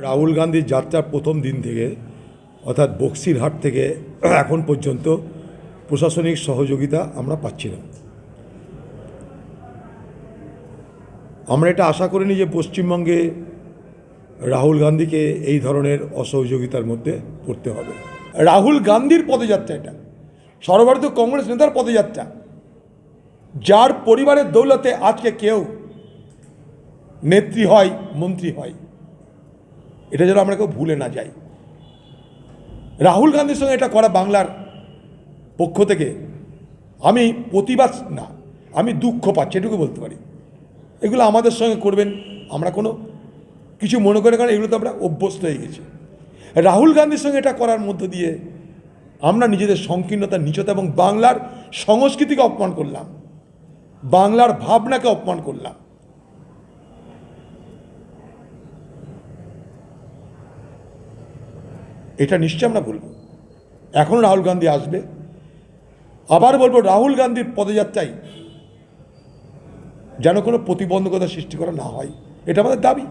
রাহুল গান্ধীর যাত্রার প্রথম দিন থেকে, অর্থাৎ বক্সিরহাট থেকে এখন পর্যন্ত প্রশাসনিক সহযোগিতা আমরা পাচ্ছি না। আমরা এটা আশা করিনি যে পশ্চিমবঙ্গে রাহুল গান্ধীকে এই ধরনের অসহযোগিতার মধ্যে পড়তে হবে। রাহুল গান্ধীর পদযাত্রা এটা। সর্বভারতীয় কংগ্রেস নেতার পদযাত্রা। যার পরিবারের দৌলতে আজকে কেউ নেত্রী হয়, মন্ত্রী হয়। এটা যেন আমরা কেউ ভুলে না যাই। রাহুল গান্ধীর সঙ্গে এটা করা বাংলার পক্ষ থেকে আমি প্রতিবাদ, না, আমি দুঃখ পাচ্ছি, এটুকু বলতে পারি। এগুলো আমাদের সঙ্গে করবেন, আমরা কোনো কিছু মনে করে কারণ এগুলো তো আমরা অভ্যস্ত হয়ে গেছি। রাহুল গান্ধীর সঙ্গে এটা করার মধ্য দিয়ে আমরা নিজেদের সংকীর্ণতা, নিচতা এবং বাংলার সংস্কৃতিকে অপমান করলাম। বাংলার ভাবনাকে অপমান করলাম। এটা নিশ্চয় আমরা বলব। এখন রাহুল গান্ধী আসবে। আবার বলব, রাহুল গান্ধীর পদযাত্রায় যেন কোনো প্রতিবন্ধকতা সৃষ্টি করা না হয়। এটা আমাদের দাবি।